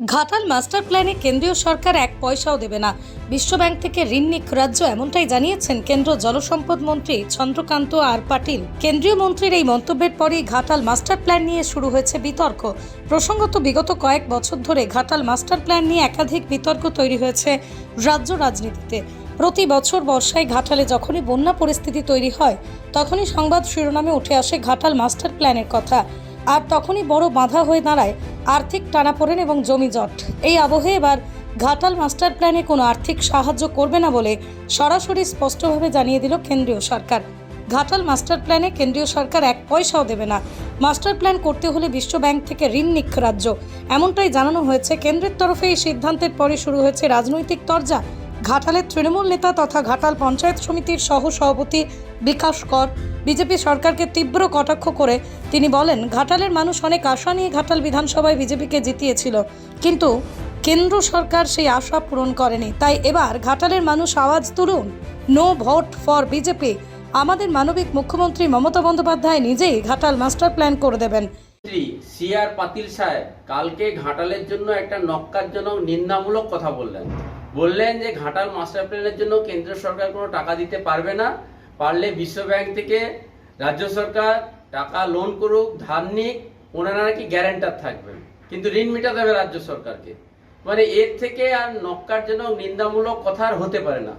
Ghatal master প্ল্যানে কেন্দ্রীয় সরকার এক পয়সাও দেবে না। বিশ্বব্যাংক থেকে ঋণ নিক রাজ্য এমনটাই জানিয়েছেন কেন্দ্র জলসম্পদ মন্ত্রী চন্দ্রকান্ত আর পাটিল। কেন্দ্রীয় মন্ত্রীর এই মন্তব্যের পরই ঘাটাল মাস্টার প্ল্যান নিয়ে শুরু হয়েছে বিতর্ক। প্রসঙ্গত, বিগত কয়েক বছর ধরে ঘাটাল মাস্টার প্ল্যান নিয়ে একাধিক বিতর্ক তৈরি হয়েছে রাজ্য রাজনীতিতে। প্রতি বছর বর্ষায় ঘাটালে যখনই বন্যা পরিস্থিতি তৈরি হয়, তখনই সংবাদ শিরোনামে উঠে আসে ঘাটাল মাস্টার প্ল্যানের কথা। আর তখনই বড় বাধা হয়ে দাঁড়ায় আর্থিক টানাপোড়েন এবং জমি জট। এই আবহে এবার ঘাটাল মাস্টার প্ল্যানে কোনো আর্থিক সাহায্য করবে না বলে সরাসরি স্পষ্টভাবে জানিয়ে দিল কেন্দ্রীয় সরকার। ঘাটাল মাস্টার প্ল্যানে কেন্দ্রীয় সরকার এক পয়সাও দেবে না। মাস্টার প্ল্যান করতে হলে বিশ্ব ব্যাংক থেকে ঋণ নিক রাজ্য। এমনটাই জানানো হয়েছে কেন্দ্রের তরফে। এই সিদ্ধান্তের পরে শুরু হয়েছে রাজনৈতিক তরজা। ঘাটালের তৃণমূল নেতা তথা ঘাটাল পঞ্চায়েত সমিতির সহ সভাপতি বিকাশ কর বিজেপি সরকারকে তীব্র কটাক্ষ করে তিনি বলেন, ঘাটালের মানুষ অনেক আশা নিয়ে ঘাটাল বিধানসভায় বিজেপিকে জিতিয়েছিল, কিন্তু কেন্দ্র সরকার সেই আশা পূরণ করেনি। তাই এবার ঘাটালের মানুষ আওয়াজ তুলুন। No vote for BJP. আমাদের মানবিক মুখ্যমন্ত্রী মমতা বন্দ্যোপাধ্যায় নিজেই ঘাটাল মাস্টার প্ল্যান করে দেবেন। মন্ত্রী সি আর পাতিল সাহেব কালকে ঘাটালের জন্য একটা নক্কারজনক নিন্দামূলক কথা বললেন। বললেন যে ঘাটাল মাস্টার প্ল্যানের জন্য কেন্দ্র সরকার কোনো টাকা দিতে পারবে না। পারলে বিশ্ব ব্যাংক থেকে রাজ্য সরকার টাকা লোন করুক, ধার নিক, ওনারা নাকি গ্যারেন্টার থাকবেন। কিন্তু ঋণ মেটাতে হবে রাজ্য সরকারকে। মানে এর থেকে আর নক্কারজনক, নিন্দামূলক কথা আর হতে পারে না।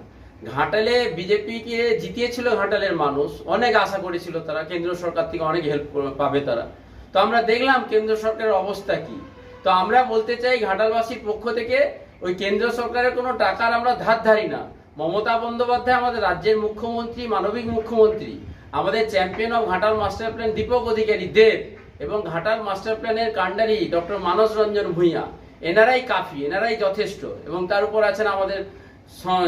ঘাটালে বিজেপি বিজেপিকে জিতিয়েছিল ঘাটালের মানুষ। অনেক আশা করেছিল তারা, কেন্দ্র সরকার থেকে অনেক হেল্প পাবে তারা। তো আমরা দেখলাম কেন্দ্র সরকারের অবস্থা কি। তো আমরা বলতে চাই ঘাটালবাসীর পক্ষ থেকে ওই কেন্দ্র সরকারের কোনো টাকার আমরা ধার ধারি না। মমতা বন্দ্যোপাধ্যায় আমাদের রাজ্যের মুখ্যমন্ত্রী, মানবিক মুখ্যমন্ত্রী। আমাদের champion of Ghatal master plan Dipak Adhikari, Dev. এবং ঘাটাল মাস্টার প্ল্যানের কাণ্ডারি ডক্টর মানস রঞ্জন ভূঁইয়া। এনারাই কাফি, এনারাই যথেষ্ট। এবং তার উপর আছেন আমাদের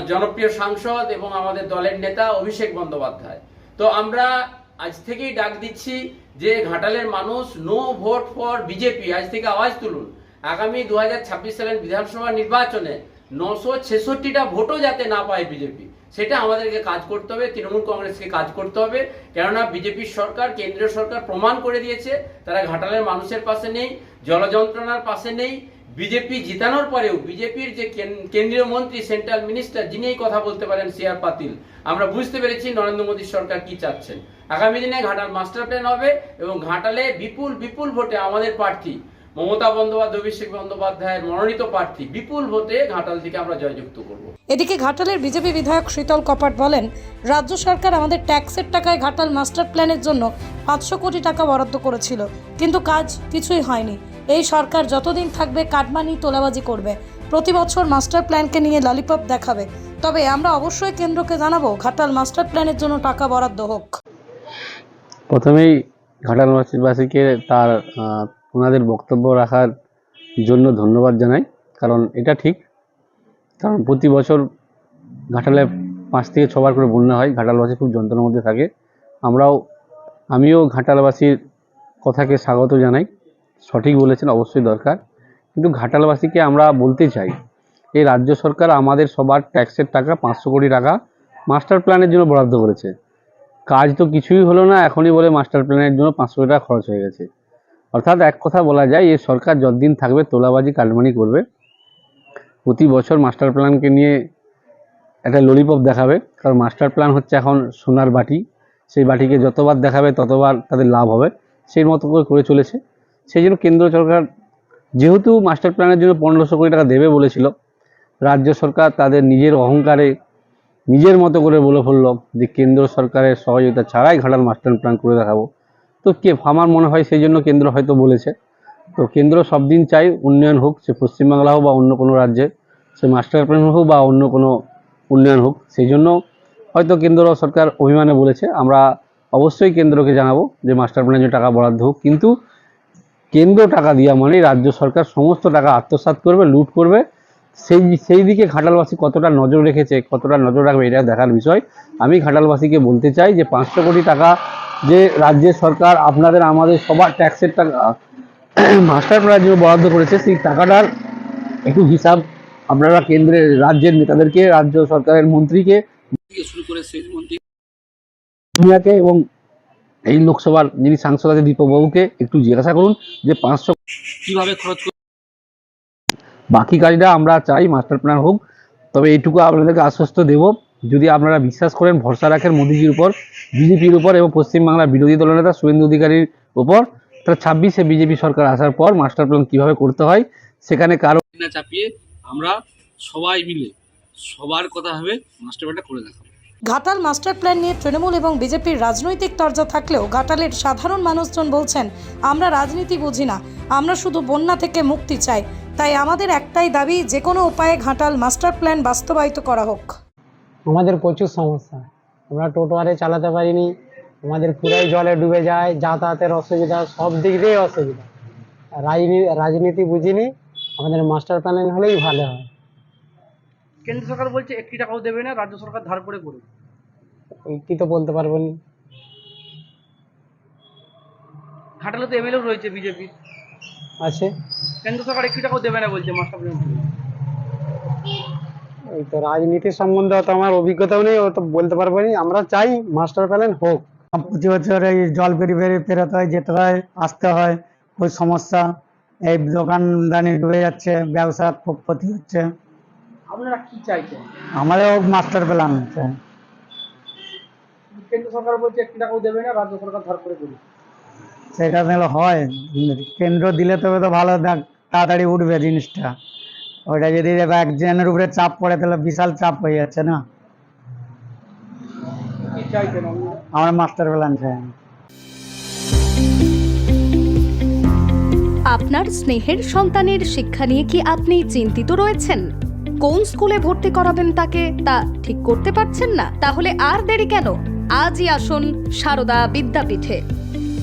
জনপ্রিয় সাংসদ এবং আমাদের দলের নেতা অভিষেক বন্দ্যোপাধ্যায়। তো আমরা আজ থেকেই ডাক দিচ্ছি যে ঘাটালের মানুষ নো ভোট ফর বিজেপি আজ থেকে আওয়াজ তুলুন। আগামী দু হাজার ছাব্বিশ সালের বিধানসভা নির্বাচনে নশো ছেষট্টিটা ভোটও যাতে না পায় বিজেপি, সেটা আমাদেরকে কাজ করতে হবে, তৃণমূল কংগ্রেসকে কাজ করতে হবে। কেননা বিজেপির সরকার, কেন্দ্রীয় সরকার প্রমাণ করে দিয়েছে, তারা ঘাটালের মানুষের পাশে নেই, জলযন্ত্রণার পাশে নেই, বিজেপি জিতানোর পরেও বিজেপির যে কেন- কেন্দ্রীয় মন্ত্রী, সেন্ট্রাল মিনিস্টার, যিনি এই কথা বলতে পারেন সিআর পাতিল, আমরা বুঝতে পেরেছি নরেন্দ্র মোদী সরকার কি চাচ্ছেন। আগামী দিনে ঘাটাল মাস্টার প্ল্যান হবে এবং ঘাটালে বিপুল বিপুল ভোটে আমাদের প্রার্থী মমতা বন্দ্যোপাধ্যায় অভিষেক বন্দ্যোপাধ্যায়ের মনোনীত প্রার্থী বিপুল ভোটে ঘাটাল থেকে আমরা জয়যুক্ত করব। এদিকে ঘাটালের বিজেপি বিধায়ক শীতল কপাট বলেন রাজ্য সরকার আমাদের ট্যাক্সের টাকায় ঘাটাল মাস্টার প্ল্যানের জন্য পাঁচশো কোটি টাকা বরাদ্দ করেছিল কিন্তু কাজ কিছুই হয়নি। এই সরকার যতদিন থাকবে কাটমানি তোলাবাজি করবে। প্রতি বছর মাস্টার প্ল্যানকে নিয়ে ললিপপ দেখাবে। তবে আমরা অবশ্যই কেন্দ্রকে জানাব ঘাটাল মাস্টার প্ল্যানের জন্য টাকা বরাদ্দ হোক। প্রথমেই ঘাটালবাসীবাসীকে তার ওনাদের বক্তব্য রাখার জন্য ধন্যবাদ জানাই, কারণ এটা ঠিক। কারণ প্রতি বছর ঘাটালে পাঁচ থেকে ছবার করে বন্যা হয়, ঘাটালবাসী খুব যন্ত্রণার মধ্যে থাকে। আমরাও, আমিও ঘাটালবাসীর কথাকে স্বাগত জানাই। সঠিক বলেছেন, অবশ্যই দরকার। কিন্তু ঘাটালবাসীকে আমরা বলতে চাই, এই রাজ্য সরকার আমাদের সবার ট্যাক্সের টাকা পাঁচশো কোটি টাকা মাস্টার প্ল্যানের জন্য বরাদ্দ করেছে। কাজ তো কিছুই হলো না, এখনই বলে মাস্টার প্ল্যানের জন্য পাঁচশো কোটি টাকা খরচ হয়ে গেছে। অর্থাৎ এক কথা বলা যায় এই সরকার যতদিন থাকবে তোলাবাজি কাটমানি করবে। প্রতি বছর মাস্টার প্ল্যানকে নিয়ে একটা ললিপপ দেখাবে। কারণ মাস্টার প্ল্যান হচ্ছে এখন সোনার বাটি। সেই বাটিকে যতবার দেখাবে, ততবার তাদের লাভ হবে। সেই মতো করে করে চলেছে। সেই জন্য কেন্দ্র সরকার যেহেতু মাস্টার প্ল্যানের জন্য পনেরোশো কোটি টাকা দেবে বলেছিল, রাজ্য সরকার তাদের নিজের অহংকারে নিজের মতো করে বলে ফেলল যে কেন্দ্র সরকারের সহযোগিতা ছাড়াই ঘাটাল মাস্টার প্ল্যান করে দেখাবো। তো কে, আমার মনে হয় সেই জন্য কেন্দ্র হয়তো বলেছে। তো কেন্দ্র সব দিন চাই উন্নয়ন হোক, সে পশ্চিমবাংলা হোক বা অন্য কোনো রাজ্যে, সে মাস্টার প্ল্যান হোক বা অন্য কোনো উন্নয়ন হোক, সেই জন্য হয়তো কেন্দ্র সরকার অভিমানে বলেছে। আমরা অবশ্যই কেন্দ্রকে জানাব যে মাস্টার প্ল্যানের টাকা বরাদ্দ হোক, কিন্তু কেন্দ্র টাকা দেওয়া মানে রাজ্য সরকার সমস্ত টাকা আত্মসাৎ করবে, লুট করবে। সেই সেই দিকে ঘাটালবাসী কতটা নজর রেখেছে, কতটা নজর রাখবে, এটা দেখার বিষয়। আমি ঘাটালবাসীকে বলতে চাই যে পাঁচশো কোটি টাকা যে রাজ্যের সরকার আপনাদের আমাদের সবার ট্যাক্সের টাকা মাস্টার প্ল্যানের জন্য বরাদ্দ করেছে সেই টাকাটার একটু হিসাব আপনারা কেন্দ্রের রাজ্যের নেতাদেরকে রাজ্য সরকারের মন্ত্রীকে শুরু করে মন্ত্রী এবং এই লোকসভার যিনি সাংসদ আছে দীপকবাবুকে একটু জিজ্ঞাসা করুন যে পাঁচশো কীভাবে খরচ বাকি কাজটা আমরা চাই মাস্টার প্ল্যান হোক তবে এইটুকু আপনাদেরকে আশ্বস্ত দেব। যদি আপনারা বিশ্বাস করেন ভরসা রাখেন মোদিজির উপর বিজেপির উপর এবং পশ্চিমবাংলার বিরোধী দলনেতা শুভেন্দু অধিকারীর উপর তাহলে ছাব্বিশে বিজেপি সরকার আসার পর মাস্টার প্ল্যান কীভাবে করতে হয় সেখানে কারও না চাপিয়ে আমরা সবাই মিলে সবার কথা ভেবে মাস্টার প্ল্যানটা করে দেখাবো। ঘাটাল মাস্টার প্ল্যান নিয়ে তৃণমূল এবং বিজেপির রাজনৈতিক তরজা থাকলেও ঘাটালের সাধারণ মানুষজন বলছেন আমরা রাজনীতি বুঝি না আমরা শুধু বন্যা থেকে মুক্তি চাই। তাই আমাদের একটাই দাবি যে কোনো উপায়ে ঘাটাল মাস্টার প্ল্যান বাস্তবায়িত করা হোক। আমাদের প্রচুর সমস্যা। আমরা টোটো আরে চালাতে পারিনি আমাদের পুরাই জলে ডুবে যায় যাতায়াতের অসুবিধা সব দিক দিয়েই অসুবিধা। রাজনীতি রাজনীতি বুঝিনি আমাদের মাস্টার প্ল্যান হলেই ভালো হয়। কেন্দ্র সরকার বলছে একটি টাকাও দেবে না রাজ্য সরকার ধার করে করবে ওইটি তো বলতে পারব না। ঘাটালে তো এমএলএ রয়েছে বিজেপি আছে। কেন্দ্র সরকার একটি টাকাও দেবে না বলছে মাস্টার প্ল্যান। এই তো রাজনীতির সম্বন্ধে অত আমার অভিজ্ঞতাও নেই অত বলতে পারব না। আমরা চাই মাস্টার প্ল্যান হোক। প্রতি বছর এই জল পেরিয়ে পেরোতে হয় যেতে হয় আসতে হয়। খুব সমস্যা এই দোকানদানি ডুবে যাচ্ছে ব্যবসা খুব ক্ষতি হচ্ছে। আপনারা কি চাইছেন? মাস্টার প্ল্যান চাই কেন্দ্র সরকার বলছে একটি টাকাও দেবে না রাজ্য সরকার ধার করে করবে সেটা তাহলে হয়। কেন্দ্র দিলে তবে তো ভালো দেখ তাড়াতাড়ি উঠবে জিনিসটা। ওটা যদি একজনের উপরে চাপ পড়ে, তাহলে বিশাল চাপ হয়ে যাচ্ছে না? আমার মাস্টার প্ল্যান আপনার স্নেহের সন্তানের শিক্ষা নিয়ে কি আপনি চিন্তিত রয়েছেন? কোন স্কুলে ভর্তি করাবেন তাকে, তা ঠিক করতে পারছেন না? তাহলে আর দেরি কেন? আজই আসুন সারদা বিদ্যাপীঠে।